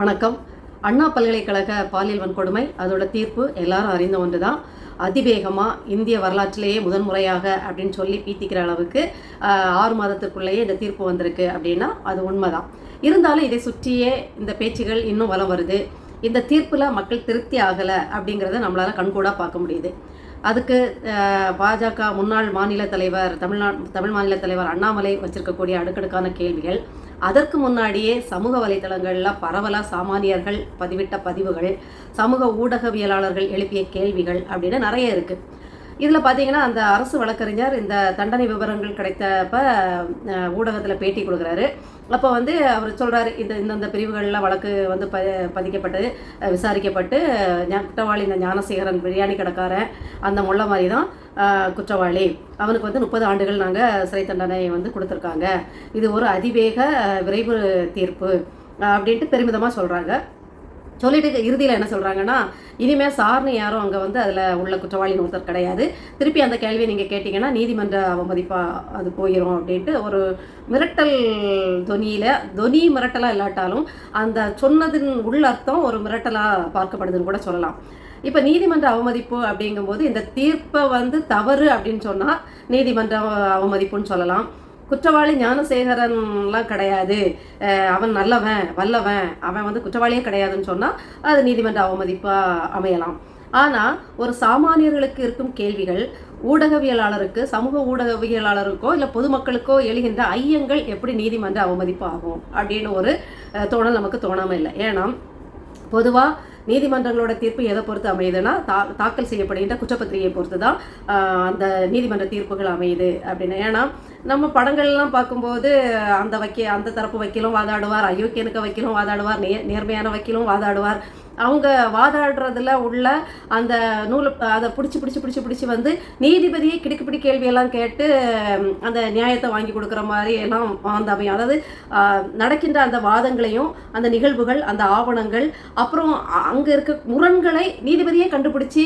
வணக்கம். அண்ணா பல்கலைக்கழக பாலியல் வன்கொடுமை அதோட தீர்ப்பு எல்லாரும் அறிந்த ஒன்று தான் அதிவேகமாக இந்திய வரலாற்றிலேயே முதன்முறையாக அப்படின்னு சொல்லி பீத்திக்கிற அளவுக்கு ஆறு மாதத்துக்குள்ளேயே இந்த தீர்ப்பு வந்திருக்கு அப்படின்னா அது உண்மைதான். இருந்தாலும் இதை சுற்றியே இந்த பேச்சுகள் இன்னும் வலம் வருது. இந்த தீர்ப்பில் மக்கள் திருப்தி ஆகலை அப்படிங்கிறத நம்மளால் கண்கூடாக பார்க்க முடியுது. அதுக்கு பாஜக முன்னாள் மாநில தலைவர் தமிழ்நா தமிழ் மாநில தலைவர் அண்ணாமலை வச்சிருக்கக்கூடிய அடுக்கடுக்கான கேள்விகள் அதற்கு முன்னாடியே சமூக வலைத்தளங்களில் பரவலாக சாமானியர்கள் பதிவிட்ட பதிவுகள் சமூக ஊடகவியலாளர்கள் எழுப்பிய கேள்விகள் அப்படின்னு நிறைய இருக்குது இதில் பார்த்தீங்கன்னா அந்த அரசு வழக்கறிஞர் இந்த தண்டனை விவரங்கள் கிடைத்தப்ப ஊடகத்தில் பேட்டி கொடுக்குறாரு. அப்போ வந்து அவர் சொல்கிறாரு இந்த இந்தந்த பிரிவுகளில் வழக்கு வந்து ப பதிக்கப்பட்டு விசாரிக்கப்பட்டு ஞா- குற்றவாளி இந்த ஞானசேகரன் பிரியாணி கடைக்காரன் அந்த முள்ள மாதிரி தான் குற்றவாளி. அவனுக்கு வந்து முப்பது ஆண்டுகள் நாங்கள் சிறை தண்டனை வந்து கொடுத்துருக்காங்க. இது ஒரு அதிவேக விரைவு தீர்ப்பு அப்படின்ட்டு பெருமிதமாக சொல்கிறாங்க சொல்லிட்டு இறுதியில் என்ன சொல்கிறாங்கன்னா இனிமேல் சார்னு யாரும் அங்கே வந்து அதில் உள்ள குற்றவாளின்னு ஒருத்தர் கிடையாது. திருப்பி அந்த கேள்வியை நீங்கள் கேட்டிங்கன்னா நீதிமன்ற அவமதிப்பாக அது போயிடும் அப்படின்ட்டு ஒரு மிரட்டல் தொனியில் தொனி மிரட்டலாக இல்லாட்டாலும் அந்த சொன்னதின் உள்ளர்த்தம் ஒரு மிரட்டலாக பார்க்கப்படுதுன்னு கூட சொல்லலாம். இப்போ நீதிமன்ற அவமதிப்பு அப்படிங்கும்போது இந்த தீர்ப்பை வந்து தவறு அப்படின்னு சொன்னால் நீதிமன்ற அவமதிப்புன்னு சொல்லலாம். குற்றவாளி ஞானசேகரன்லாம் கிடையாது. அவன் நல்லவன் வல்லவன் அவன் வந்து குற்றவாளியே கிடையாதுன்னு சொன்னால் அது நீதிமன்ற அவமதிப்பாக அமையலாம். ஆனால் ஒரு சாமானியர்களுக்கு இருக்கும் கேள்விகள் ஊடகவியலாளருக்கு சமூக ஊடகவியலாளருக்கோ இல்லை பொதுமக்களுக்கோ எழுகின்ற ஐயங்கள் எப்படி நீதிமன்ற அவமதிப்பு ஆகும் அப்படின்னு ஒரு தோணல் நமக்கு தோணாமல் இல்லை. ஏன்னா பொதுவாக நீதிமன்றங்களோட தீர்ப்பு எதை பொறுத்து அமையுதுன்னா தா தாக்கல் செய்யப்படுகின்ற குற்றப்பத்திரிகையை பொறுத்து தான் அந்த நீதிமன்ற தீர்ப்புகள் அமையுது அப்படின்னு. ஏன்னா நம்ம படங்கள்லாம் பார்க்கும்போது அந்த வக்கீ அந்த தரப்பு வக்கீலும் வாதாடுவார் அயோக்கியனுக்கு வக்கீலும் வாதாடுவார் நே நேர்மையான வக்கீலும் வாதாடுவார். அவங்க வாதாடுறதுல உள்ள அந்த நூலை அதை பிடிச்சி பிடிச்சி பிடிச்சி பிடிச்சி வந்து நீதிபதியை கிடுக்குப்பிடி கேள்வியெல்லாம் கேட்டு அந்த நியாயத்தை வாங்கி கொடுக்குற மாதிரி எல்லாம் அந்த அமையும். அதாவது நடக்கின்ற அந்த வாதங்களையும் அந்த நிகழ்வுகள் அந்த ஆவணங்கள் அப்புறம் அங்கே இருக்க முரண்களை நீதிபதியே கண்டுபிடிச்சி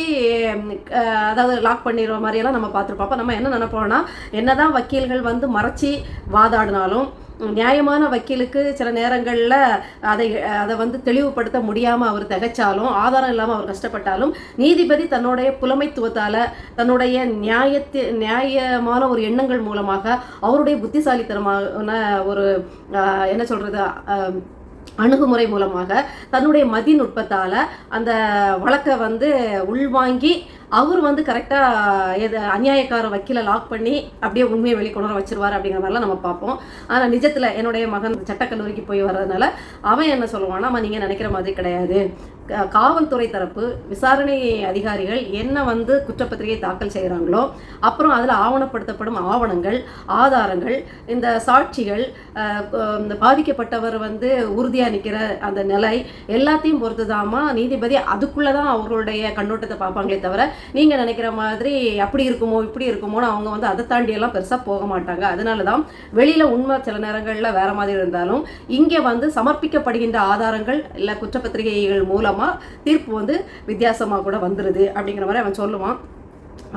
அதாவது லாக் பண்ணிடுற மாதிரியெல்லாம் நம்ம பார்த்துருப்போம். அப்போ நம்ம என்ன நினைப்போம்னா என்னதான் வக்கீல்கள் வந்து மறைச்சி வாதாடினாலும் நியாயமான வக்கீலுக்கு சில நேரங்களில் அதை அதை வந்து தெளிவுபடுத்த முடியாமல் அவர் திகைச்சாலும் ஆதாரம் இல்லாமல் அவர் கஷ்டப்பட்டாலும் நீதிபதி தன்னுடைய புலமைத்துவத்தால் தன்னுடைய நியாயத்தி நியாயமான ஒரு எண்ணங்கள் மூலமாக அவருடைய புத்திசாலித்தனமான ஒரு என்ன சொல்கிறது அணுகுமுறை மூலமாக தன்னுடைய மதிநுட்பத்தால் அந்த வழக்கை வந்து உள்வாங்கி அவர் வந்து கரெக்டாக எது அநியாயக்கார வக்கீலை லாக் பண்ணி அப்படியே உண்மையை வெளிக்கொணர வச்சிருவார் அப்படிங்கிற மாதிரிலாம் நம்ம பார்ப்போம். ஆனால் நிஜத்தில் என்னுடைய மகன் சட்டக்கல்லூரிக்கு போய் வர்றதுனால அவன் என்ன சொல்லுவான்னா நம்ம நீங்கள் நினைக்கிற மாதிரி கிடையாது. க- காவல்துறை தரப்பு விசாரணை அதிகாரிகள் என்ன வந்து குற்றப்பத்திரிகை தாக்கல் செய்கிறாங்களோ அப்புறம் அதில் ஆவணப்படுத்தப்படும் ஆவணங்கள் ஆதாரங்கள் இந்த சாட்சிகள் இந்த பாதிக்கப்பட்டவர் வந்து உறுதியாக நிற்கிற அந்த நிலை எல்லாத்தையும் பொறுத்து நீதிபதி அதுக்குள்ளே தான் அவர்களுடைய கண்ணோட்டத்தை பார்ப்பாங்களே தவிர நீங்கள் நினைக்கிற மாதிரி அப்படி இருக்குமோ இப்படி இருக்குமோன்னு அவங்க வந்து அதை தாண்டி எல்லாம் பெருசாக போக மாட்டாங்க. அதனால தான் வெளியில் உண்மை சில நேரங்களில் வேற மாதிரி இருந்தாலும் இங்கே வந்து சமர்ப்பிக்கப்படுகின்ற ஆதாரங்கள் இல்லை குற்றப்பத்திரிகைகள் மூலமாக தீர்ப்பு வந்து வித்தியாசமாக கூட வந்துடுது அப்படிங்கிற மாதிரி அவன் சொல்லுவான்.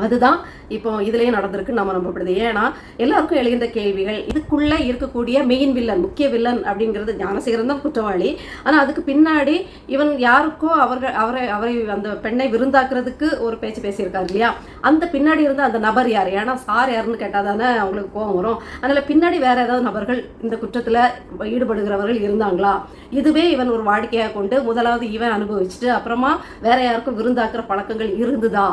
அதுதான் இப்போ இதுலேயே நடந்திருக்கு. நம்ம நம்பப்படுது ஏன்னா எல்லாருக்கும் எழுகின்ற கேள்விகள் இதுக்குள்ளே இருக்கக்கூடிய மெயின் வில்லன் முக்கிய வில்லன் அப்படிங்கிறது ஞானசேகரன் தான் குற்றவாளி. ஆனால் அதுக்கு பின்னாடி இவன் யாருக்கோ அவர்கள் அவரை அவரை அந்த பெண்ணை விருந்தாக்குறதுக்கு ஒரு பேச்சு பேசியிருக்காரு இல்லையா? அந்த பின்னாடி இருந்த அந்த நபர் யார்? ஏன்னா சார் யாருன்னு கேட்டால் தானே அவங்களுக்கு கோவம் வரும். அதனால் பின்னாடி வேற ஏதாவது நபர்கள் இந்த குற்றத்தில் ஈடுபடுகிறவர்கள் இருந்தாங்களா? இதுவே இவன் ஒரு வாடிக்கையாக கொண்டு முதலாவது இவன் அனுபவிச்சுட்டு அப்புறமா வேற யாருக்கும் விருந்தாக்குற பழக்கங்கள் இருந்துதா?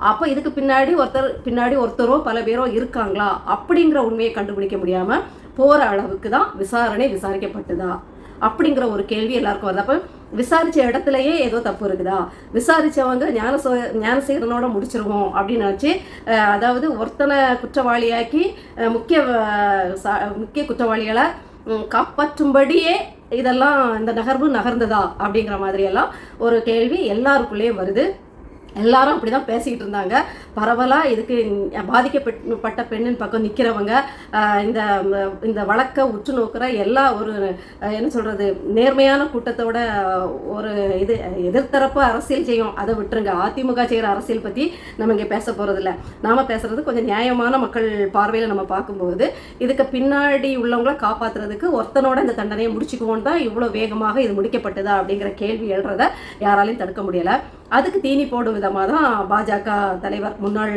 அப்போ இதுக்கு பின்னாடி ஒருத்தர் பின்னாடி ஒருத்தரோ பல பேரோ இருக்காங்களா? அப்படிங்கிற உண்மையை கண்டுபிடிக்க முடியாமல் போகிற அளவுக்கு தான் விசாரணை விசாரிக்கப்பட்டதா? அப்படிங்கிற ஒரு கேள்வி எல்லாருக்கும் வருது. அப்போ விசாரித்த இடத்துலையே ஏதோ தப்பு இருக்குதா? விசாரித்தவங்க ஞான ஞானசோ ஞானசேகரனோட முடிச்சிருவோம் அப்படின்னு நினச்சி அதாவது ஒருத்தனை குற்றவாளியாக்கி முக்கிய சா- முக்கிய குற்றவாளிகளை காப்பாற்றும்படியே இதெல்லாம் இந்த நகர்வு நகர்ந்ததா? அப்படிங்கிற மாதிரியெல்லாம் ஒரு கேள்வி எல்லாருக்குள்ளேயும் வருது. எல்லாரும் அப்படி தான் பேசிக்கிட்டு இருந்தாங்க. பரவலாக இதுக்கு பாதிக்கப்பட்ட பெண்ணின் பக்கம் நிற்கிறவங்க இந்த இந்த வழக்கை உற்று நோக்கிற எல்லா ஒரு என்ன சொல்கிறது நேர்மையான கூட்டத்தோட ஒரு இது எதிர்த்தரப்பு அரசியல் செய்யும். அதை விட்டுருங்க. அதிமுக செய்கிற அரசியல் பற்றி நம்ம இங்கே பேச போகிறதில்ல நாம் பேசுகிறது கொஞ்சம் நியாயமான மக்கள் பார்வையில் நம்ம பார்க்கும்போது இதுக்கு பின்னாடி உள்ளவங்கள காப்பாற்றுறதுக்கு ஒருத்தனோட இந்த தண்டனையை முடிச்சுக்குவோன்னு தான் இவ்வளோ வேகமாக இது முடிக்கப்பட்டதா அப்படிங்கிற கேள்வி எழுறத யாராலையும் தடுக்க முடியலை. அதுக்கு தீனி போடும் விதமாக தான் பாஜக தலைவர் முன்னாள்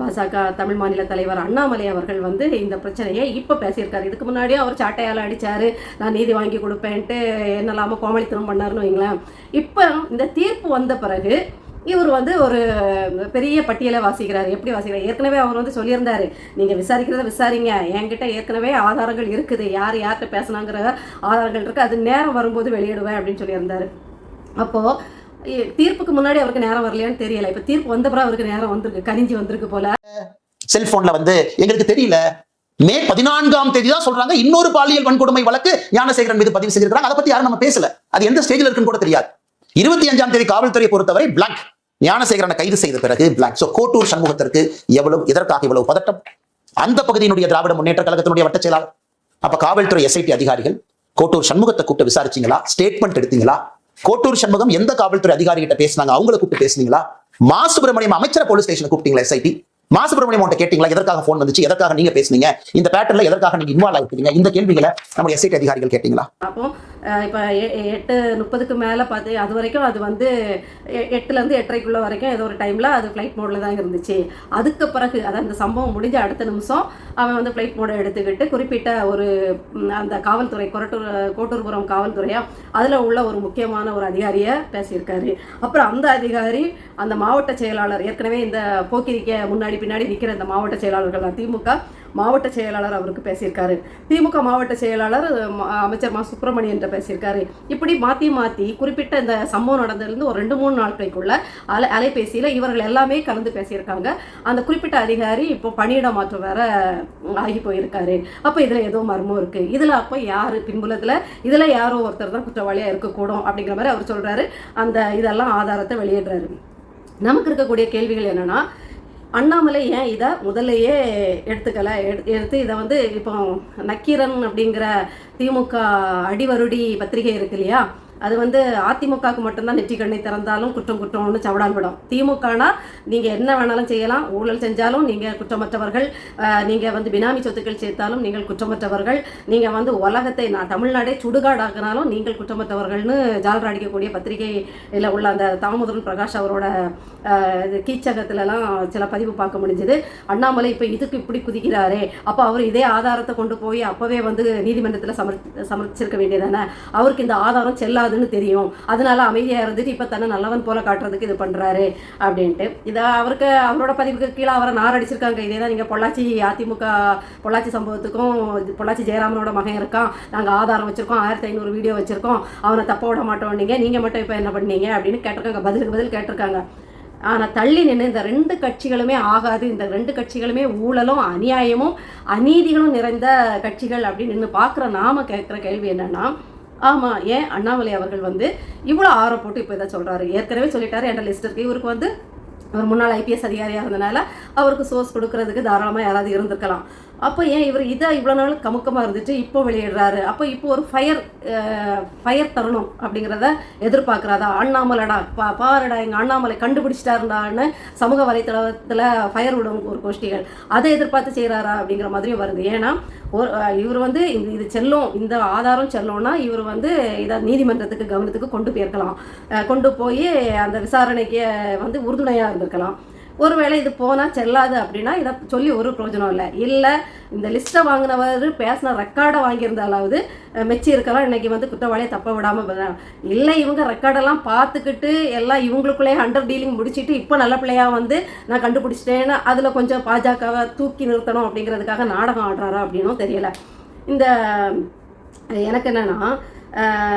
பாஜக தமிழ் மாநில தலைவர் அண்ணாமலை அவர்கள் வந்து இந்த பிரச்சனையை இப்போ பேசியிருக்காரு. இதுக்கு முன்னாடியே அவர் சாட்டையால் அடித்தார் நான் நீதி வாங்கி கொடுப்பேன்ட்டு என்னெல்லாமோ கோமளித்தனம் பண்ணாருன்னு வைங்களேன். இப்போ இந்த தீர்ப்பு வந்த பிறகு இவர் வந்து ஒரு பெரிய பட்டியலை வாசிக்கிறார். எப்படி வாசிக்கிறார்? ஏற்கனவே அவர் வந்து சொல்லியிருந்தாரு. நீங்கள் விசாரிக்கிறத விசாரிங்க. என்கிட்ட ஏற்கனவே ஆதாரங்கள் இருக்குது. யார் யார்கிட்ட பேசுனாங்கிற ஆதாரங்கள் இருக்குது அது நேரம் வரும்போது வெளியிடுவேன் அப்படின்னு சொல்லியிருந்தார். அப்போது தீர்ப்புக்கு முன்னாடி அவருக்கு நேரம் வரலையான்னு தெரியல. இப்போ தீர்ப்பு வந்த அவருக்கு நேரம் வந்திருக்கு. கனிஞ்சு வந்திருக்கு போல. செல்போன்ல வந்து எங்களுக்கு தெரியல. மே பதினான்காம் தேதி தான் சொல்றாங்க. இன்னொரு பாலியல் வன்கொடுமை வழக்கு ஞானசேகரன் மீது பதிவு செய்திருக்கிறாங்க. அதை பத்தி யாரும் நம்ம பேசல. அது எந்த ஸ்டேஜில் இருக்குன்னு கூட தெரியாது. இருபத்தி அஞ்சாம் தேதி காவல்துறையை பொறுத்தவரை பிளாங்க் ஞானசேகரனை கைது செய்த பிறகு பிளாக் சோ கோட்டூர் சண்முகத்திற்கு எவ்வளவு இதற்காக இவ்வளவு பதட்டம்? அந்த பகுதியினுடைய திராவிட முன்னேற்ற கழகத்தினுடைய வட்ட செயலாளர். அப்ப காவல்துறை எஸ்ஐடி அதிகாரிகள் கோட்டூர் சண்முகத்தை கூப்பிட்டு விசாரிச்சீங்களா? ஸ்டேட்மெண்ட் எடுத்தீங்களா? கோட்டூர் சண்முகம் எந்த காவல்துறை அதிகாரி கிட்ட பேசினாங்க? அவங்கள கூப்பிட்டு பேசுனீங்களா? மா சுப்பிரமணியம் அமைச்சர் போலீஸ் ஸ்டேஷன் கூப்பிட்டீங்களா எஸ்ஐடி மா சுப்பிரமணியம் கேட்டீங்களா? எதற்காக போன் வந்துச்சு? எதற்காக நீங்க பேசுனீங்க? இந்த பேட்டர்ல எதற்காக நீங்க இன்வால்வ் ஆகிருக்கீங்க இந்த கேள்விகளை நம்ம எஸ்ஐடி அதிகாரிகள் கேட்டீங்களா? அப்போ இப்போ எ- எட்டு முப்பதுக்கு மேலே பார்த்து அது வரைக்கும் அது வந்து எ- எட்டுலேருந்து எட்டரைக்குள்ள வரைக்கும் ஏதோ ஒரு டைமில் அது ஃப்ளைட் மோடில் தான் இருந்துச்சு. அதுக்கு பிறகு அதாவது அந்த சம்பவம் முடிஞ்ச அடுத்த நிமிஷம் அவன் வந்து ஃப்ளைட் மோடை எடுத்துக்கிட்டு குறிப்பிட்ட ஒரு அந்த காவல்துறை கொரட்டூர் கோட்டூர்புரம் காவல்துறையா அதில் உள்ள ஒரு முக்கியமான ஒரு அதிகாரியை பேசியிருக்காரு. அப்புறம் அந்த அதிகாரி அந்த மாவட்ட செயலாளர் ஏற்கனவே இந்த போக்கிரிக்க முன்னாடி பின்னாடி நிற்கிற இந்த மாவட்ட செயலாளர்கள் தான் திமுக மாவட்ட செயலாளர் அவருக்கு பேசியிருக்காரு. திமுக மாவட்ட செயலாளர் அமைச்சர் மா. சுப்பிரமணியன் பேசியிருக்காரு. இப்படி மாற்றி மாற்றி குறிப்பிட்ட இந்த சம்பவம் நடந்ததுலேருந்து ஒரு ரெண்டு மூணு நாட்களுக்குள்ள அலை அலைபேசியில் இவர்கள் எல்லாமே கலந்து பேசியிருக்காங்க. அந்த குறிப்பிட்ட அதிகாரி இப்போ பணியிட மாற்றம் வேற ஆகி போயிருக்காரு. அப்போ இதில் ஏதோ மர்மம் இருக்குது இதில் அப்போ யார் பின்புலத்தில்? இதில் யாரோ ஒருத்தர் தான் குற்றவாளியாக இருக்கக்கூடும் அப்படிங்கிற மாதிரி அவர் சொல்கிறாரு அந்த இதெல்லாம் ஆதாரத்தை வெளியிடுறாரு. நமக்கு இருக்கக்கூடிய கேள்விகள் என்னன்னா அண்ணாமலை ஏன் இதை முதல்லையே எடுத்துக்கல? எடு- எடுத்து இதை வந்து இப்போ நக்கீரன் அப்படிங்கிற திமுக அடிவருடி பத்திரிகை இருக்கு இல்லையா? அது வந்து அதிமுகவுக்கு மட்டும்தான் நெற்றி கண்ணை திறந்தாலும் குற்றம் குற்றம்னு சவடான் விடும் திமுகனா நீங்கள் என்ன வேணாலும் செய்யலாம். ஊழல் செஞ்சாலும் நீங்கள் குற்றமற்றவர்கள் நீங்கள் வந்து பினாமி சொத்துக்கள் சேர்த்தாலும் நீங்கள் குற்றமற்றவர்கள். நீங்கள் வந்து உலகத்தை நான் தமிழ்நாடே சுடுகாடாக்கினாலும் நீங்கள் குற்றமற்றவர்கள்னு ஜால்ரா அடிக்கக்கூடிய பத்திரிகையில் உள்ள அந்த தாமோதரன் பிரகாஷ் அவரோட இது கீச்சகத்துலலாம் சில பதிவு பார்க்க முடிஞ்சது. அண்ணாமலை இப்போ இதுக்கு இப்படி குதிக்கிறாரே. அப்போ அவர் இதே ஆதாரத்தை கொண்டு போய் அப்போவே வந்து நீதிமன்றத்தில் சமர் சமர்ப்பிச்சிருக்க வேண்டியதானே? அவருக்கு இந்த ஆதாரம் செல்லாதுன்னு தெரியும். அதனால அமைதியாக இருந்துட்டு இப்போ தன்னை நல்லவன் போல காட்டுறதுக்கு இது பண்ணுறாரு அப்படின்ட்டு. இதை அவருக்கு அவரோட பதிவுக்கு கீழே அவரை நார் அடிச்சிருக்காங்க. இதே தான் நீங்கள் பொள்ளாச்சி அதிமுக பொள்ளாச்சி சம்பவத்துக்கும் பொள்ளாச்சி ஜெயராமனோட மகன் இருக்கான். நாங்கள் ஆதாரம் வச்சுருக்கோம். ஆயிரத்தி ஐநூறு வீடியோ வச்சுருக்கோம். அவனை தப்ப விட மாட்டோம் நீங்கள் நீங்கள் மட்டும் இப்போ என்ன பண்ணீங்க அப்படின்னு கேட்டிருக்காங்க. பதிலுக்கு பதில் கேட்டிருக்காங்க. ஆனால் தள்ளி நின்று இந்த ரெண்டு கட்சிகளுமே ஆகாது. இந்த ரெண்டு கட்சிகளுமே ஊழலும் அநியாயமும் அநீதிகளும் நிறைந்த கட்சிகள் அப்படின்னு நின்று பார்க்குற நாம கேட்குற கேள்வி என்னென்னா ஆமாம் ஏன் அண்ணாமலை அவர்கள் வந்து இவ்வளோ ஆரம் போட்டு இப்போ இதை சொல்கிறாரு ஏற்கனவே சொல்லிட்டாரு என்ற லிஸ்ட் இருக்குது இவருக்கு வந்து அவர் முன்னாள் ஐபிஎஸ் அதிகாரியாக இருந்தனால அவருக்கு சோர்ஸ் கொடுக்கறதுக்கு தாராளமாக யாராவது இருந்திருக்கலாம். அப்போ ஏன் இவர் இதாக இவ்வளோ நாள் கமுக்கமாக இருந்துட்டு இப்போ வெளியிடுறாரு? அப்போ இப்போ ஒரு ஃபயர் ஃபயர் தருணம் அப்படிங்கிறத எதிர்பார்க்குறாதா அண்ணாமலைடா பா பாருடா எங்கள் அண்ணாமலை கண்டுபிடிச்சிட்டாருடான்னு சமூக வலைத்தளத்தில் ஃபயர் விடும் ஒரு கோஷ்டிகள் அதை எதிர்பார்த்து செய்கிறாரா அப்படிங்கிற மாதிரியும் வருது. ஏன்னா ஒரு இவர் வந்து இது செல்லும் இந்த ஆதாரம் செல்லும்னா இவர் வந்து இதை நீதிமன்றத்துக்கு கவனத்துக்கு கொண்டு போயிருக்கலாம். கொண்டு போய் அந்த விசாரணைக்கு வந்து உறுதுணையாக இருந்திருக்கலாம். ஒருவேளை இது போனால் செல்லாது அப்படின்னா இதை சொல்லி ஒரு பிரயோஜனம் இல்லை. இல்லை இந்த லிஸ்ட்டை வாங்கினவர் பேசின ரெக்கார்டை வாங்கியிருந்தாலாவது மெச்சி இருக்கலாம். இன்றைக்கி வந்து குற்றவாளியை தப்ப விடாமல் இல்லை இவங்க ரெக்கார்டெல்லாம் பார்த்துக்கிட்டு எல்லாம் இவங்களுக்குள்ளேயே அண்டர் டீலிங் முடிச்சிட்டு இப்போ நல்ல பிள்ளையாக வந்து நான் கண்டுபிடிச்சிட்டேன்னு அதில் கொஞ்சம் பாஜகவை தூக்கி நிறுத்தணும் அப்படிங்கிறதுக்காக நாடகம் ஆடுறாரா அப்படின்னும் தெரியலை. இந்த எனக்கு என்னென்னா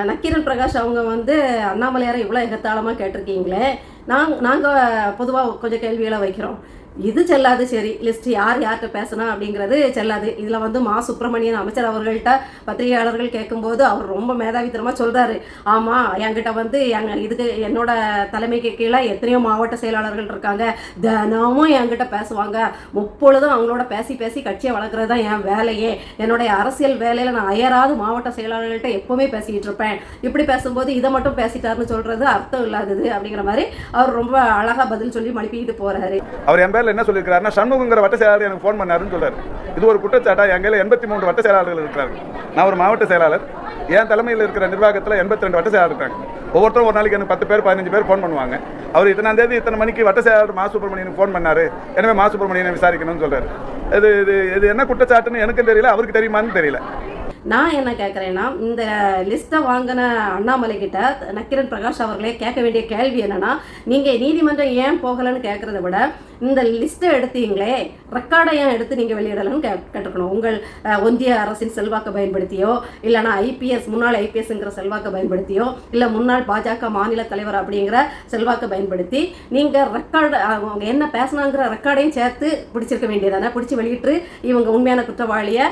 நக்கீரன் பிரகாஷ் அவங்க வந்து அண்ணாமலையாரை இவ்வளோ எகத்தாளமாக கேட்டிருக்கீங்களே. நாங் நாங்கள் பொதுவாக கொஞ்சம் கேள்விகளை வைக்கிறோம். இது செல்லாது சரி லிஸ்ட் யார் யார்கிட்ட பேசணும் அப்படிங்கிறது செல்லாது. இதில் வந்து மா சுப்பிரமணியன் அமைச்சர் அவர்கள்ட்ட பத்திரிகையாளர்கள் கேட்கும்போது அவர் ரொம்ப மேதாவித்தனமாக சொல்கிறாரு ஆமாம் என்கிட்ட வந்து எங்க இதுக்கு என்னோட தலைமைக்கு கீழே எத்தனையோ மாவட்ட செயலாளர்கள் இருக்காங்க. தினமும் என்கிட்ட பேசுவாங்க. முப்பொழுதும் அவங்களோட பேசி பேசி கட்சியை வளர்க்குறது தான் என் வேலையே. என்னுடைய அரசியல் வேலையில் நான் அயராது மாவட்ட செயலாளர்கள்ட்ட எப்போவுமே பேசிக்கிட்டு இருப்பேன். இப்படி பேசும்போது இதை மட்டும் பேசிட்டாருன்னு சொல்கிறது அர்த்தம் இல்லாதது அப்படிங்கிற மாதிரி அவர் ரொம்ப அழகாக பதில் சொல்லி மனுப்பிக்கிட்டு போகிறாரு அவர் என் என்ன சொல்லியிருக்காருன்னா சண்முகங்கிற வட்ட செயலாளர் எனக்கு ஃபோன் பண்ணாருன்னு சொல்றாரு. இது ஒரு குற்றச்சாட்டா? எங்கள் எண்பத்தி மூன்று வட்ட செயலாளர்கள் இருக்கிறாங்க. நான் ஒரு மாவட்ட செயலாளர். என் தலைமையில் இருக்கிற நிர்வாகத்தில் எண்பத்தி ரெண்டு வட்ட செயலாளர் இருக்காங்க. ஒவ்வொருத்தரும் ஒரு நாளைக்கு எனக்கு பத்து பேர் பதினஞ்சு பேர் ஃபோன் பண்ணுவாங்க. அவர் இத்தனாம் தேதி இத்தனை மணிக்கு வட்ட செயலாளர் மா சுப்பிரமணியனுக்கு ஃபோன் பண்ணாரு. எனவே மா சுப்பிரமணியனை விசாரிக்கணும்னு சொல்றாரு. இது இது இது என்ன குற்றச்சாட்டுன்னு எனக்கும் தெரியல அவருக்கு தெரியுமான்னு தெரியல. நான் என்ன கேட்குறேன்னா இந்த லிஸ்ட்டை வாங்கின அண்ணாமலை கிட்ட நக்கிரன் பிரகாஷ் அவர்களே கேட்க வேண்டிய கேள்வி என்னன்னா நீங்கள் நீதிமன்றம் ஏன் போகலைன்னு கேட்குறத விட இந்த லிஸ்ட்டை எடுத்தீங்களே ரெக்கார்டை ஏன் எடுத்து நீங்கள் வெளியிடலன்னு கே கேட்டுக்கணும் உங்கள் அஹ், ஒன்றிய அரசின் செல்வாக்கை பயன்படுத்தியோ இல்லைனா ஐபிஎஸ் முன்னாள் ஐபிஎஸ்ங்கிற செல்வாக்கை பயன்படுத்தியோ இல்லை முன்னாள் பாஜக மாநில தலைவர் அப்படிங்கிற செல்வாக்கை பயன்படுத்தி நீங்கள் ரெக்கார்டு அவங்க என்ன பேசினாங்கிற ரெக்கார்டையும் சேர்த்து பிடிச்சிருக்க வேண்டியதானே? பிடிச்சி வெளியிட்டு இவங்க உண்மையான குற்றவாளியை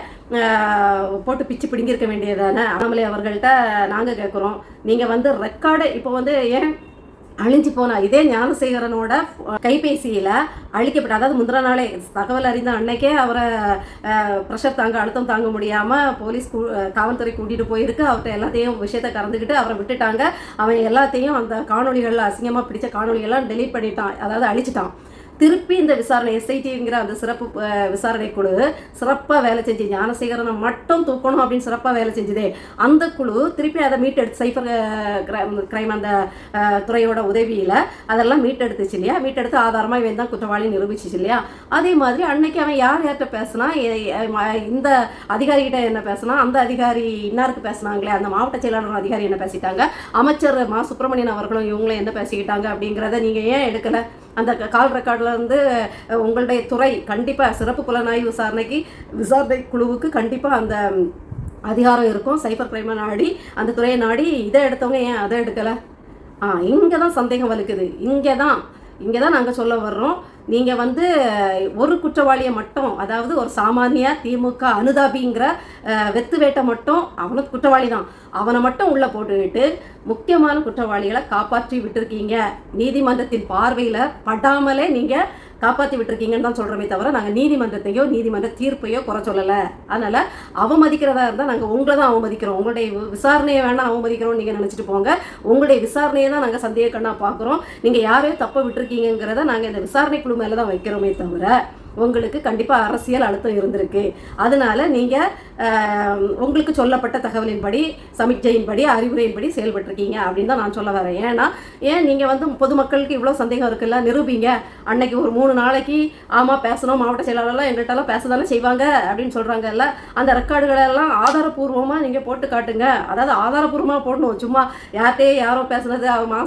போட்டு பிச்சு பிடுங்கியிருக்க வேண்டியதானே? அண்ணாமலை அவர்கள்ட்ட நாங்கள் கேட்குறோம் நீங்கள் வந்து ரெக்கார்டு இப்போ வந்து ஏன் அழிஞ்சு போனா இதே ஞானசேகரனோட கைபேசியில் அழிக்கப்பட்ட அதாவது முந்தின நாளே தகவல் அறிந்த அன்னைக்கே அவரை ப்ரெஷர் தாங்க அழுத்தம் தாங்க முடியாமல் போலீஸ் கூ- காவல்துறை கூட்டிகிட்டு போயிருக்கு. அவர்கிட்ட எல்லாத்தையும் விஷயத்தை கறந்துக்கிட்டு அவரை விட்டுட்டாங்க. அவன் எல்லாத்தையும் அந்த காணொளிகளில் அசிங்கமாக பிடிச்ச காணொளிகள்லாம் டெலீட் பண்ணிட்டான். அதாவது அழிச்சிட்டான். திருப்பி இந்த விசாரணை எஸ்ஐடிங்கிற அந்த சிறப்பு விசாரணை குழு சிறப்பாக வேலை செஞ்சு ஞானசேகரனை மட்டும் தூக்கணும் அப்படின்னு சிறப்பாக வேலை செஞ்சுதே அந்த குழு திருப்பி அதை மீட்டெடுத்து சைஃபர் கிரைம் அந்த துறையோட உதவியில் அதெல்லாம் மீட்டெடுத்துச்சு இல்லையா? மீட்டெடுத்து ஆதாரமாக இவன் தான் குற்றவாளி நிரூபிச்சிச்சு இல்லையா? அதே மாதிரி அன்னைக்கு அவன் யார் யார்கிட்ட பேசினா இந்த அதிகாரிகிட்ட என்ன பேசினா அந்த அதிகாரி இன்னாருக்கு பேசினாங்களே அந்த மாவட்ட செயலாளர் அதிகாரி என்ன பேசிட்டாங்க அமைச்சர் மா சுப்பிரமணியன் அவர்களும் இவங்களும் என்ன பேசிக்கிட்டாங்க அப்படிங்கிறத நீங்கள் ஏன் எடுக்கலை? அந்த க- கால் ரெக்கார்டில் இருந்து உங்களுடைய துறை கண்டிப்பாக சிறப்பு புலனாய்வு விசாரணைக்கு விசாரணை குழுவுக்கு கண்டிப்பாக அந்த அதிகாரம் இருக்கும். சைபர் கிரைமை நாடி அந்த துறையை நாடி இதை எடுத்தவங்க ஏன் அதை எடுக்கலை? ஆ இங்கே தான் சந்தேகம் வலுக்குது. இங்கே தான் இங்கே தான் நாங்கள் சொல்ல வர்றோம். நீங்கள் வந்து ஒரு குற்றவாளியை மட்டும் அதாவது ஒரு சாமானிய திமுக அனுதாபிங்கிற வெத்து வேட்டை மட்டும் அவனுக்கு குற்றவாளி தான். அவனை மட்டும் உள்ளே போட்டுக்கிட்டு முக்கியமான குற்றவாளிகளை காப்பாற்றி விட்டுருக்கீங்க. நீதிமன்றத்தின் பார்வையில் படாமலே நீங்கள் காப்பாற்றி விட்டுருக்கீங்கன்னு தான் சொல்கிறோமே தவிர நாங்கள் நீதிமன்றத்தையோ நீதிமன்ற தீர்ப்பையோ குறை சொல்லலை. அதனால் அவமதிக்கிறதா இருந்தால் நாங்கள் உங்களை தான் அவமதிக்கிறோம். உங்களுடைய விசாரணையை வேணால் அவமதிக்கிறோம் நீங்கள் நினச்சிட்டு போங்க. உங்களுடைய விசாரணையை தான் நாங்கள் சந்தேக கண்ணாக பார்க்குறோம். நீங்கள் யாரையோ தப்பை விட்டுருக்கீங்கிறத நாங்கள் இந்த விசாரணை குழு மேலே தான் வைக்கிறோமே தவிர உங்களுக்கு கண்டிப்பாக அரசியல் அழுத்தம் இருந்திருக்கு. அதனால நீங்கள் உங்களுக்கு சொல்லப்பட்ட தகவலின்படி சமிக்ஜையின்படி அறிவுரையின்படி செயல்பட்டிருக்கீங்க அப்படின்னு தான் நான் சொல்ல வரேன். ஏன்னா ஏன் நீங்கள் வந்து பொதுமக்களுக்கு இவ்வளோ சந்தேகம் இருக்குல்ல? நிரூபிங்க. அன்னைக்கு ஒரு மூணு நாளைக்கு ஆமாம் பேசணும் மாவட்ட செயலாளர்லாம் எங்கள்கிட்டலாம் பேச தானே செய்வாங்க அப்படின்னு சொல்கிறாங்கல்ல அந்த ரெக்கார்டுகளெல்லாம் ஆதாரப்பூர்வமாக நீங்கள் போட்டு காட்டுங்க. அதாவது ஆதாரப்பூர்வமாக போடணும். சும்மா யார்கிட்டயே யாரோ பேசுனது அவ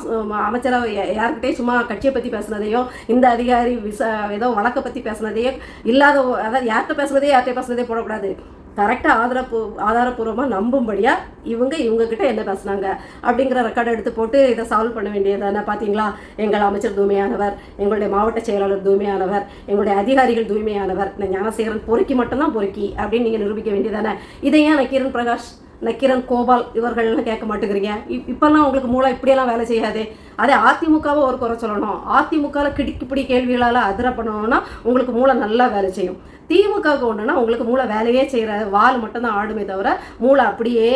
அமைச்சரை யார்கிட்டயே சும்மா கட்சியை பற்றி பேசுனதையோ இந்த அதிகாரி விச ஏதோ வழக்கை பற்றி பேசுனதையோ இல்லாத அதாவது யார்கிட்ட பேசுகிறதே யார்கிட்ட பேசுகிறதே போடக்கூடாது. கரெக்டாக ஆதாரப்பூ ஆதாரப்பூர்வமாக நம்பும்படியாக இவங்க இவங்க கிட்ட என்ன பேசுனாங்க அப்படிங்கிற ரெக்கார்டை எடுத்து போட்டு இதை சால்வ் பண்ண வேண்டியதானே பார்த்தீங்களா எங்கள் அமைச்சர் தூய்மையானவர் எங்களுடைய மாவட்ட செயலாளர் தூய்மையானவர் எங்களுடைய அதிகாரிகள் தூய்மையானவர் இந்த ஞானசேகரன் பொறுக்கி மட்டும்தான் பொறுக்கி அப்படின்னு நீங்கள் நிரூபிக்க வேண்டியதானே இதை ஏன் கீரன் பிரகாஷ் நக்கிரன் கோபால் இவர்கள்லாம் கேட்க மாட்டேங்கிறீங்க. இப் இப்போல்லாம் உங்களுக்கு மூளை இப்படியெல்லாம் வேலை செய்யாது. அதே அதிமுகவை ஒரு குறை சொல்லணும். அதிமுகவில் கிடிக்குப்பிடி கேள்விகளால் அதிர பண்ணணும்னா உங்களுக்கு மூளை நல்லா வேலை செய்யும். திமுகவுக்கு ஒன்றுனா உங்களுக்கு மூளை வேலையே செய்கிற வால் மட்டும்தான் ஆடுமே தவிர மூளை அப்படியே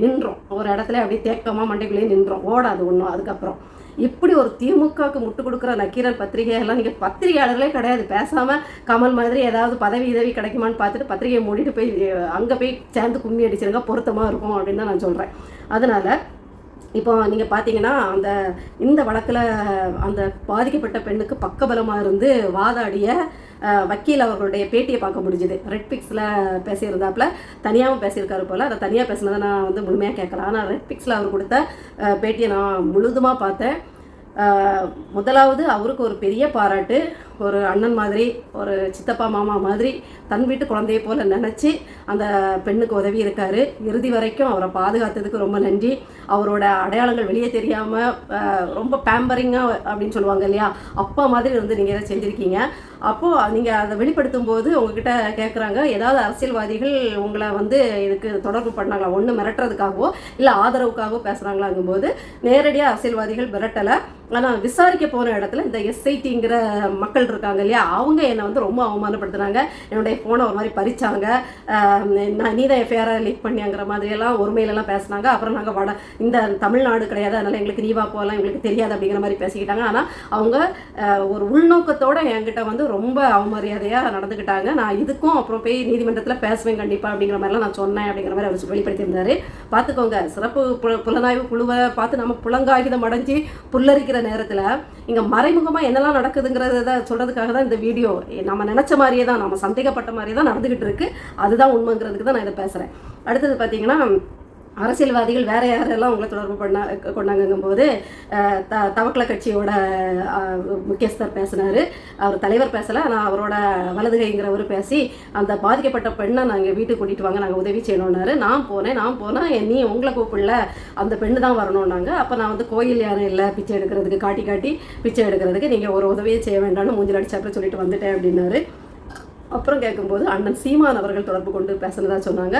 நின்றோம். ஒரு இடத்துல அப்படியே தேக்கமாக மண்டைக்குள்ளேயே நின்றோம். ஓடாது ஒன்றும் அதுக்கப்புறம் இப்படி ஒரு திமுகவுக்கு முட்டு கொடுக்குற நக்கீரன் பத்திரிகையெல்லாம் நீங்கள் பத்திரிகையாளர்களே கிடையாது. பேசாமல் கமல் மாதிரி ஏதாவது பதவி உதவி கிடைக்குமான்னு பார்த்துட்டு பத்திரிகையை மூடிட்டு போய் அங்கே போய் சேர்ந்து கும்மி அடிச்சிருங்க பொருத்தமாக இருக்கும் அப்படின்னு தான் நான் சொல்கிறேன் அதனால் இப்போ நீங்கள் பார்த்தீங்கன்னா அந்த இந்த வழக்கில் அந்த பாதிக்கப்பட்ட பெண்ணுக்கு பக்கபலமாக இருந்து வாதாடிய வக்கீல் அவர்களுடைய பேட்டியை பார்க்க முடிஞ்சுது. ரெட் பிக்ஸில் பேசியிருந்தாப்புல தனியாகவும் பேசியிருக்காரு போல் அதை தனியாக பேசினதை நான் வந்து முழுமையாக கேட்கலாம் ஆனால் ரெட் பிக்ஸில் அவர் கொடுத்த பேட்டியை நான் முழுதுமாக பார்த்தேன். முதலாவது அவருக்கு ஒரு பெரிய பாராட்டு. ஒரு அண்ணன் மாதிரி ஒரு சித்தப்பா மாமா மாதிரி தன் வீட்டு குழந்தையை போல நினச்சி அந்த பெண்ணுக்கு உதவி இருக்காரு. இறுதி வரைக்கும் அவரை பாதுகாத்ததுக்கு ரொம்ப நன்றி. அவரோட அடையாளங்கள் வெளியே தெரியாமல் ரொம்ப பேம்பரிங்காக அப்படின்னு சொல்லுவாங்க இல்லையா? அப்பா மாதிரி இருந்து நீங்கள் இதை செஞ்சுருக்கீங்க. அப்போது நீங்கள் அதை வெளிப்படுத்தும் போது உங்ககிட்ட கேட்குறாங்க ஏதாவது அரசியல்வாதிகள் உங்களை வந்து இதுக்கு தொடர்பு பண்ணாங்களா? ஒன்று மிரட்டுறதுக்காகவோ இல்லை ஆதரவுக்காகவோ பேசுகிறாங்களாங்கும்போது நேரடியாக அரசியல்வாதிகள் மிரட்டலை. ஆனால் விசாரிக்க போன இடத்துல இந்த எஸ்ஐடிங்கிற மக்கள் இருக்காங்க இல்லையா? அவங்க என்னை வந்து ரொம்ப அவமானப்படுத்துனாங்க என்னுடைய ஃபோனை ஒரு மாதிரி பறிச்சாங்க. நான் நீ தான் எஃப்ஐஆரை லீக் பண்ணியாங்கிற மாதிரியெல்லாம் ஒருமையிலலாம் பேசினாங்க. அப்புறம் நாங்கள் வட இந்த தமிழ்நாடு கிடையாது. அதனால் எங்களுக்கு நீவா போகலாம் எங்களுக்கு தெரியாது அப்படிங்கிற மாதிரி பேசிக்கிட்டாங்க. ஆனால் அவங்க ஒரு உள்நோக்கத்தோட என்கிட்ட வந்து ரொம்ப அவமரியாதையாக நடந்துக்கிட்டாங்க. நான் இதுக்கும் அப்புறம் போய் நீதிமன்றத்தில் பேசுவேன் கண்டிப்பாக அப்படிங்கிற மாதிரிலாம் நான் சொன்னேன் அப்படிங்கிற மாதிரி அவர் வெளிப்படுத்தியிருந்தாரு. பார்த்துக்கோங்க சிறப்பு புலனாய்வு குழுவை பார்த்து நம்ம புலங்காகிதம் அடைஞ்சு புல்லரிக்கிற நேரத்தில் இங்கே மறைமுகமாக என்னெல்லாம் நடக்குதுங்கிறத சொல்கிறதுக்காக தான் இந்த வீடியோ நம்ம நினச்ச மாதிரியே தான் நம்ம சந்தேகப்பட்ட மாதிரியே தான் நடந்துக்கிட்டு இருக்குது அதுதான் உண்மைங்கிறதுக்கு தான் நான் இதை பேசுகிறேன் அடுத்தது பார்த்தீங்கன்னா அரசியல்வாதிகள் வேற யாரெல்லாம் உங்களை தொடர்பு பண்ணா கொண்டாங்கங்கும்போது த தவக்கல கட்சியோட முக்கியஸ்தர் பேசினார். அவர் தலைவர் பேசலை ஆனால் அவரோட வலதுகைங்கிறவர் பேசி அந்த பாதிக்கப்பட்ட பெண்ணை நாங்கள் வீட்டுக்கு கூட்டிகிட்டு வாங்க நாங்கள் உதவி செய்யணுன்னாரு நான் போனேன் நான் போனால் நீ உங்களை கூப்பிடல அந்த பெண்ணு தான் வரணும்னாங்க. அப்போ நான் வந்து கோயில் யாரும் இல்லை பிச்சை எடுக்கிறதுக்கு காட்டி காட்டி பிச்சை எடுக்கிறதுக்கு நீங்கள் ஒரு உதவியை செய்ய வேண்டாம்னு மூஞ்சில் அடிச்சு சொல்லிட்டு வந்துட்டேன் அப்படின்னாரு. அப்புறம் கேட்கும்போது அண்ணன் சீமான் அவர்கள் தொடர்பு கொண்டு பேசுனதா சொன்னாங்க.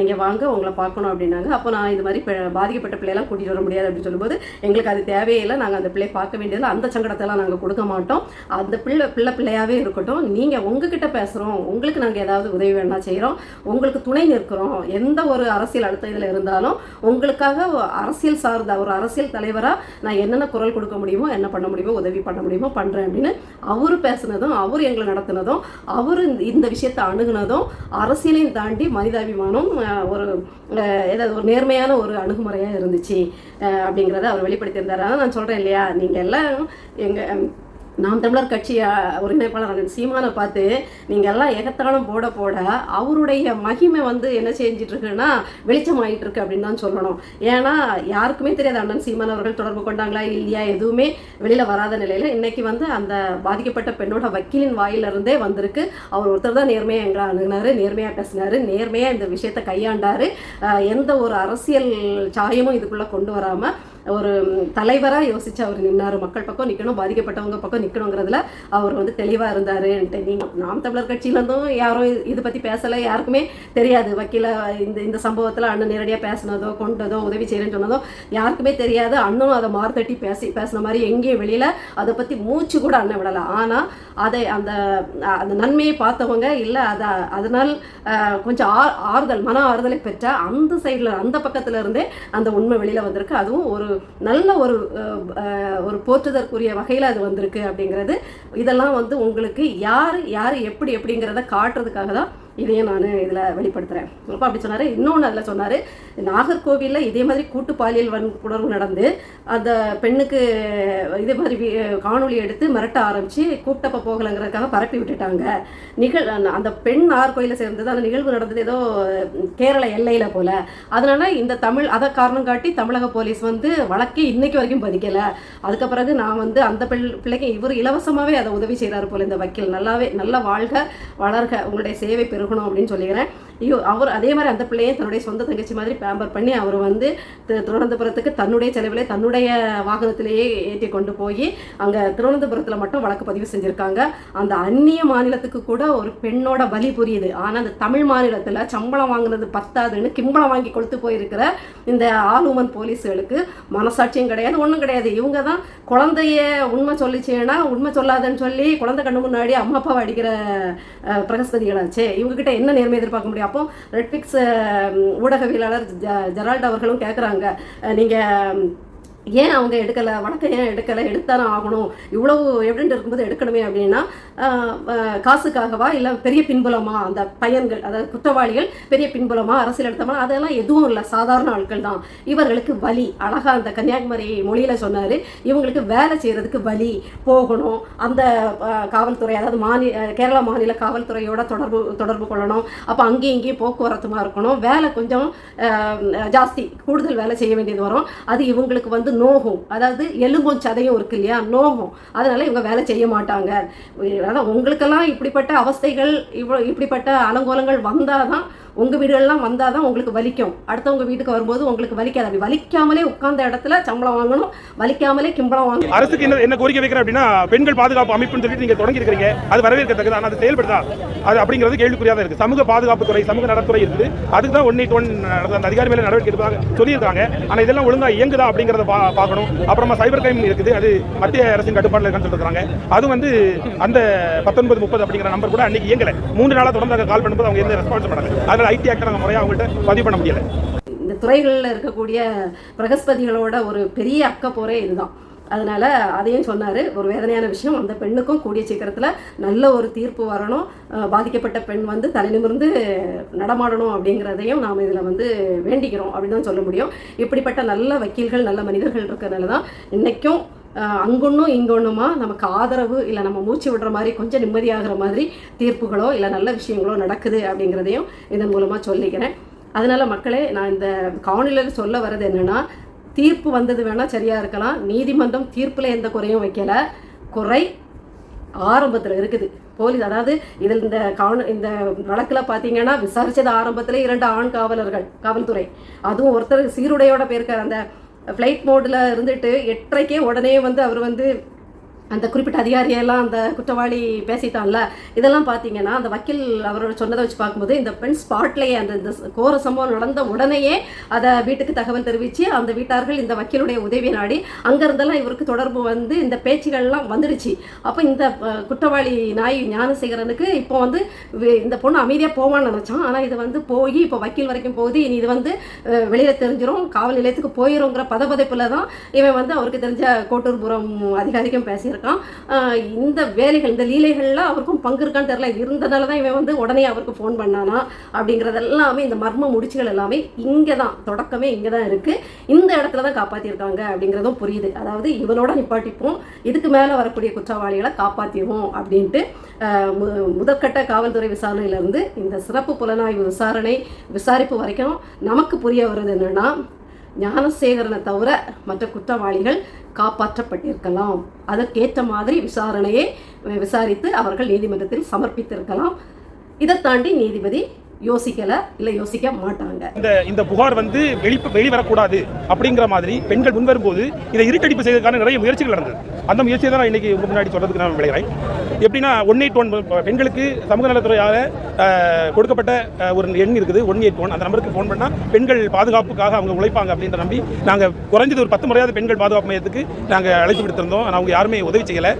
நீங்கள் வாங்க உங்களை பார்க்கணும் அப்படின்னாங்க. அப்போ நான் இது மாதிரி பாதிக்கப்பட்ட பிள்ளையெல்லாம் கூட்டிகிட்டு வர முடியாது அப்படின்னு சொல்லும்போது எங்களுக்கு அது தேவையில்லை. நாங்கள் அந்த பிள்ளையை பார்க்க வேண்டியதில்லை அந்த சங்கடத்தெல்லாம் நாங்கள் கொடுக்க மாட்டோம். அந்த பிள்ளை பிள்ளை பிள்ளையாகவே இருக்கட்டும். நீங்கள் உங்ககிட்ட பேசுகிறோம் உங்களுக்கு நாங்கள் ஏதாவது உதவி வேணால் செய்கிறோம் உங்களுக்கு துணை நிற்கிறோம். எந்த ஒரு அரசியல் அழுத்த இதில் இருந்தாலும் உங்களுக்காக அரசியல் சார்ந்த ஒரு அரசியல் தலைவராக நான் என்னென்ன குரல் கொடுக்க முடியுமோ என்ன பண்ண முடியுமோ உதவி பண்ண முடியுமோ பண்ணுறேன் அப்படின்னு அவர் பேசுனதும் அவர் எங்களை நடத்தினதும் அவர் இந்த விஷயத்தை அணுகுனதும் அரசியலையும் தாண்டி மனிதாபிமானம் அஹ், ஒரு ஏதாவது ஒரு நேர்மையான ஒரு அணுகுமுறையாக இருந்துச்சு அப்படிங்கிறத அவர் வெளிப்படுத்தியிருந்தார். ஆனால் நான் சொல்கிறேன் இல்லையா? நீங்கள் எல்லாம் எங்கள் நாம் தமிழர் கட்சி ஒருங்கிணைப்பாளர் சீமானை பார்த்து நீங்கள் எல்லாம் எகத்தாளம் போட போட அவருடைய மகிமை வந்து என்ன செஞ்சிட்ருக்குன்னா இருக்குன்னா இருக்கு அப்படின்னு தான் சொல்லணும். ஏன்னா யாருக்குமே தெரியாது அண்ணன் சீமான் அவர்கள் தொடர்பு கொண்டாங்களா இல்லையா எதுவுமே வெளியில் வராத நிலையில் இன்னைக்கு வந்து அந்த பாதிக்கப்பட்ட பெண்ணோட வக்கீலின் வாயிலிருந்தே வந்திருக்கு. அவர் ஒருத்தர் தான் நேர்மையாக எங்களை அணுகுனாரு நேர்மையாக பேசினார் நேர்மையாக இந்த விஷயத்தை கையாண்டார். எந்த ஒரு அரசியல் சாயமும் இதுக்குள்ளே கொண்டு வராமல் ஒரு தலைவராக யோசிச்சு அவர் நின்னார். மக்கள் பக்கம் நிற்கணும் பாதிக்கப்பட்டவங்க பக்கம் நிற்கணுங்கிறதுல அவர் வந்து தெளிவாக இருந்தாருன்ட்டு நீங்கள் நாம் தமிழர் கட்சியிலேருந்தும் யாரும் இதை பற்றி பேசலை யாருக்குமே தெரியாது. வக்கீல இந்த இந்த சம்பவத்தில் அண்ணன் நேரடியாக பேசினதோ கொண்டதோ உதவி செய்கிறேன்னு சொன்னதோ யாருக்குமே தெரியாது. அண்ணனும் அதை மார்த்தட்டி பேசி பேசின மாதிரி எங்கேயும் வெளியில் அதை பற்றி மூச்சு கூட அண்ணன் விடலை. ஆனால் அதை அந்த அந்த நன்மையை பார்த்தவங்க இல்லை அதை அதனால் கொஞ்சம் ஆ ஆறுதல் மன ஆறுதலை பெற்ற அந்த சைடில் அந்த பக்கத்தில் இருந்தே அந்த உண்மை வெளியில் வந்திருக்கு. அதுவும் ஒரு நல்ல ஒரு ஒரு போற்றுதற்குரிய வகையில் அது வந்திருக்கு அப்படிங்கிறது. இதெல்லாம் வந்து உங்களுக்கு யார் யார் எப்படி எப்படிங்கிறத காட்டுறதுக்காக தான் இதையும் நான் இதில் வெளிப்படுத்துகிறேன் அப்போ அப்படி சொன்னார் இன்னொன்று அதில் சொன்னார் நாகர்கோவிலில் இதே மாதிரி கூட்டு பாலியல் வன்புணர்வு நடந்து அந்த பெண்ணுக்கு இதே மாதிரி காணொலி காணொளி எடுத்து மிரட்ட ஆரம்பித்து கூப்பிட்டப்ப போகலைங்கிறதுக்காக பரப்பி விட்டுட்டாங்க. நிகழ் அந்த பெண் நாகர்கோயிலை சேர்ந்தது அந்த நிகழ்வு நடந்தது ஏதோ கேரள எல்லையில் போல். அதனால் இந்த தமிழ் அதை காரணம் காட்டி தமிழக போலீஸ் வந்து வழக்கே இன்னைக்கு வரைக்கும் பதிக்கலை. அதுக்கு பிறகு நான் வந்து அந்த பிள் பிள்ளைக்கு இவர் இலவசமாகவே அதை உதவி செய்கிறாரு போல் இந்த வக்கீல். நல்லாவே நல்லா வாழ்க வளர்க. உங்களுடைய சேவை இருக்கணும் அப்படின்னு சொல்லிக்கிறேன். ஐயோ அவர் அதே மாதிரி அந்த பிள்ளையை தன்னுடைய சொந்த தங்கச்சி மாதிரி பேம்பர் பண்ணி அவர் வந்து திருவனந்தபுரத்துக்கு தன்னுடைய செலவிலே தன்னுடைய வாகனத்திலேயே ஏற்றி கொண்டு போய் அங்கே திருவனந்தபுரத்தில் மட்டும் வழக்கு பதிவு செஞ்சுருக்காங்க. அந்த அந்நிய மாநிலத்துக்கு கூட ஒரு பெண்ணோட பலி புரியுது. ஆனால் அந்த தமிழ் மாநிலத்தில் சம்பளம் வாங்கினது பத்தாதுன்னு கிம்பளம் வாங்கி கொடுத்து போயிருக்கிற இந்த ஆளுமன் போலீஸ்களுக்கு மனசாட்சியும் கிடையாது ஒன்றும் கிடையாது. இவங்க தான் குழந்தைய உண்மை சொல்லிச்சேன்னா உண்மை சொல்லாதுன்னு சொல்லி குழந்தை கண்ணு முன்னாடி அம்மா அப்பாவை அடிக்கிற பிரகஸ்பதிகளாச்சே. இவங்க உங்ககிட்ட என்ன நேர்மை எதிர்பார்க்க முடியும்? அப்போ ரெட்ஃபிக்ஸ் ஊடகவியலாளர் ஜெரால்ட் அவர்களும் கேட்குறாங்க நீங்கள் ஏன் அவங்க எடுக்கலை? வணக்கம் ஏன் எடுக்கலை? எடுத்தாலும் ஆகணும். இவ்வளவு எவிடென்ட் இருக்கும்போது எடுக்கணுமே அப்படின்னா காசுக்காகவா இல்லை பெரிய பின்புலமா? அந்த பையன்கள் அதாவது குற்றவாளிகள் பெரிய பின்புலமா அரசியல் எடுத்தோம்னா அதெல்லாம் எதுவும் இல்லை. சாதாரண ஆட்கள் தான். இவர்களுக்கு வலி. அழகாக அந்த கன்னியாகுமரி மொழியில் சொன்னார். இவங்களுக்கு வேலை செய்கிறதுக்கு வலி போகணும். அந்த காவல்துறை அதாவது மாநில கேரளா மாநில காவல்துறையோட தொடர்பு தொடர்பு கொள்ளணும். அப்போ அங்கேயும் இங்கேயும் போக்குவரத்துமா இருக்கணும். வேலை கொஞ்சம் ஜாஸ்தி. கூடுதல் வேலை செய்ய வேண்டியது வரும். அது இவங்களுக்கு வந்து நோகும். அதாவது எலும்பும் சதையும் இருக்கு இல்லையா? நோகும். அதனால இவங்க வேலை செய்ய மாட்டாங்க. அதான் உங்களுக்கெல்லாம் இப்படிப்பட்ட அவஸ்தைகள் இவ்வளோ இப்படிப்பட்ட அலங்கோலங்கள் வந்தால் தான் உங்கள் வீடுகள்லாம் வந்தால் தான் உங்களுக்கு வலிக்கும். அடுத்தவங்க வீட்டுக்கு வரும்போது உங்களுக்கு வலிக்காது. அப்படி வலிக்காமலே உட்கார்ந்த இடத்துல சம்பளம் வாங்கணும். வலிக்காமலே கிம்பளம் வாங்கணும். அரசுக்கு என்ன என்ன கோரிக்கை வைக்கிறேன் அப்படின்னா பெண்கள் பாதுகாப்பு அமைப்புன்னு சொல்லிட்டு நீங்கள் தொடங்கி இருக்கிறீங்க அது வரவேற்கத்தக்கது. ஆனால் அது செயல்படுதா? அது அப்படிங்கிறது கேள்விக்குறியாக தான் சமூக பாதுகாப்பு துறை சமூக நலத்துறை இருக்குது. அதுக்கு தான் ஒன் எயிட் ஒன் அந்த அதிகாரி மேலே நடவடிக்கை எடுப்பாங்க சொல்லியிருக்காங்க. ஆனால் இதெல்லாம் ஒழுங்காக இயங்குதா அப்படிங்கிறத பா பார்க்கணும். அப்புறமா சைபர் கிரைம் இருக்குது. அது மத்திய அரசின் கட்டுப்பாட்டில் இருக்கான்னு சொல்லிருக்காங்க. அது வந்து அந்த பத்தொன்பது முப்பது அப்படிங்கிற நம்பர் கூட அன்னைக்கு இயங்கல. மூன்று நாளாக தொடர்ந்து கால் பண்ணும்போது அவங்க எந்த ரெஸ்பான்ஸ் பண்ணாங்க அதனால ஐடி ஆக்டர் நாங்கள் முறையாக அவங்கள்ட்ட பதிவு பண்ண முடியலை. இந்த துறைகளில் இருக்கக்கூடிய பிரகஸ்பதிகளோட ஒரு பெரிய அக்கப்போரே இதுதான். அதனால் அதையும் சொன்னார். ஒரு வேதனையான விஷயம். அந்த பெண்ணுக்கும் கூடிய சீக்கிரத்தில் நல்ல ஒரு தீர்ப்பு வரணும். பாதிக்கப்பட்ட பெண் வந்து தலைநிமிர்ந்து நடமாடணும் அப்படிங்கிறதையும் நாம் இதில் வந்து வேண்டிக்கிறோம் அப்படின்னு தான் சொல்ல முடியும். இப்படிப்பட்ட நல்ல வக்கீல்கள் நல்ல மனிதர்கள் இருக்கிறதுனால தான் இன்றைக்கும் அங்கொன்னும் இங்கொன்னுமா நமக்கு ஆதரவு இல்லை நம்ம மூச்சு விடுற மாதிரி கொஞ்சம் நிம்மதியாகிற மாதிரி தீர்ப்புகளோ இல்லை நல்ல விஷயங்களோ நடக்குது அப்படிங்கிறதையும் இதன் மூலமாக சொல்லிக்கிறேன். அதனால மக்களே நான் இந்த காணொலியில் சொல்ல வர்றது என்னென்னா தீர்ப்பு வந்தது வேணால் சரியாக இருக்கலாம். நீதிமன்றம் தீர்ப்பில் எந்த குறையும் வைக்கலை. குறை ஆரம்பத்தில் இருக்குது. போலீஸ் அதாவது இதில் இந்த காண இந்த வழக்கில் பார்த்தீங்கன்னா விசாரித்தது ஆரம்பத்தில் இரண்டு ஆண் காவலர்கள் காவல்துறை. அதுவும் ஒருத்தர் சீருடையோட போயிருக்கார். அந்த ஃப்ளைட் மோடில் இருந்துட்டு எட்டரைக்கே உடனே வந்து அவர் வந்து அந்த குறிப்பிட்ட அதிகாரியெல்லாம் அந்த குற்றவாளி பேசிட்டான்ல. இதெல்லாம் பார்த்தீங்கன்னா அந்த வக்கீல் அவரோட சொன்னதை வச்சு பார்க்கும்போது இந்த பெண் ஸ்பாட்லேயே அந்த இந்த கோர சம்பவம் நடந்த உடனேயே அதை வீட்டுக்கு தகவல் தெரிவித்து அந்த வீட்டார்கள் இந்த வக்கீலுடைய உதவி நாடி அங்கேருந்தெல்லாம் இவருக்கு தொடர்பு வந்து இந்த பேச்சுகள்லாம் வந்துடுச்சு. அப்போ இந்த குற்றவாளி நாய் ஞானசேகரனுக்கு இப்போ வந்து இந்த பொண்ணு அமைதியாக போவான்னு நினச்சான். ஆனால் இது வந்து போய் இப்போ வக்கீல் வரைக்கும் போகுது. இனி இது வந்து வெளியில் தெரிஞ்சிடும் காவல் நிலையத்துக்கு போயிருங்கிற பதப்பதைப்பில் தான் இவன் வந்து அவருக்கு தெரிஞ்ச கோட்டூர்புரம் அதிகாரிக்கும் பேசியிருக்கான். இருந்திருக்கான் இந்த வேலைகள் இந்த லீலைகள்லாம் அவருக்கும் பங்கு இருக்கான்னு தெரியல. இருந்தனால தான் இவன் வந்து உடனே அவருக்கு ஃபோன் பண்ணானா அப்படிங்கிறது எல்லாமே இந்த மர்ம முடிச்சுகள் எல்லாமே இங்கே தான் தொடக்கமே இங்கே தான் இருக்குது இந்த இடத்துல தான் காப்பாற்றியிருக்காங்க அப்படிங்கிறதும் புரியுது. அதாவது இவனோட நிப்பாட்டிப்போம். இதுக்கு மேலே வரக்கூடிய குற்றவாளிகளை காப்பாற்றிடுவோம் அப்படின்ட்டு மு- முதற்கட்ட காவல்துறை விசாரணையிலேருந்து இந்த சிறப்பு புலனாய்வு விசாரணை விசாரிப்பு வரைக்கும் நமக்கு புரிய வர்றது என்னென்னா ஞானசேகரனை தவிர மற்ற குற்றவாளிகள் காப்பாற்றப்பட்டிருக்கலாம். அதற்கேற்ற மாதிரி விசாரணையை விசாரித்து அவர்கள் நீதிமன்றத்தில் சமர்ப்பித்திருக்கலாம். இதை தாண்டி நீதிபதி யோசிக்கல இல்லை யோசிக்க மாட்டாங்க. இந்த இந்த புகார் வந்து வெளி வெளிவரக்கூடாது அப்படிங்கிற மாதிரி பெண்கள் முன்வரும்போது இதை இருட்டடிப்பு செய்வதற்கான நிறைய முயற்சிகள் நடந்தது. அந்த முயற்சியை தான் நான் இன்னைக்கு உங்க முன்னாடி சொல்றதுக்கு நான் விளைகிறேன் எப்படின்னா ஒன் எயிட் ஒன் பெண்களுக்கு சமூக நலத்துறையால் கொடுக்கப்பட்ட ஒரு எண் இருக்குது ஒன் எயிட் ஒன் அந்த நம்பருக்கு ஃபோன் பண்ணால் பெண்கள் பாதுகாப்புக்காக அவங்க உழைப்பாங்க அப்படின்ற நம்பி நாங்கள் குறைஞ்சது ஒரு பத்து முறையாவது பெண்கள் பாதுகாப்பு மையத்துக்கு நாங்கள் அழைத்து விடுத்திருந்தோம். அவங்க யாருமே உதவி செய்யலை.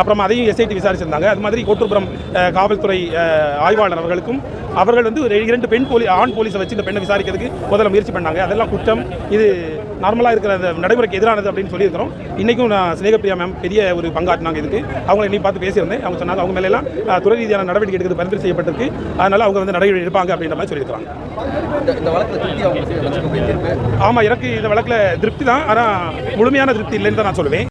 அப்புறமா அதையும் எஸ்ஐடி விசாரிச்சிருந்தாங்க. அது மாதிரி கோட்டூர்புரம் அஹ், காவல்துறை ஆய்வாளர் அவர்களுக்கும் அவர்கள் வந்து இரண்டு பெண் போலீஸ் ஆண் போலீஸை வச்சு இந்த பெண்ணை விசாரிக்கிறதுக்கு முதல்ல முயற்சி பண்ணாங்க. அதெல்லாம் குற்றம். இது நார்மலாக இருக்கிற அந்த நடைமுறைக்கு எதிரானது அப்படின்னு சொல்லியிருக்கிறோம். இன்றைக்கும் நான் சிநேகப்பிரியா மேம் பெரிய ஒரு பங்காற்றினாங்க இதுக்கு. அவங்க என்னை பார்த்து பேசியிருந்தேன். அவங்க சொன்னாங்க அவங்க மேலெல்லாம் துறை ரீதியான நடவடிக்கை எடுக்கிறது பரிந்துரை செய்யப்பட்டிருக்கு. அதனால அவங்க வந்து நடவடிக்கை எடுப்பாங்க. அப்படின்ற மாதிரி தீர்ப்பு ஆமாம் எனக்கு இந்த வழக்கில் திருப்தி தான். ஆனால் முழுமையான திருப்தி இல்லைன்னு தான் நான் சொல்லுவேன்.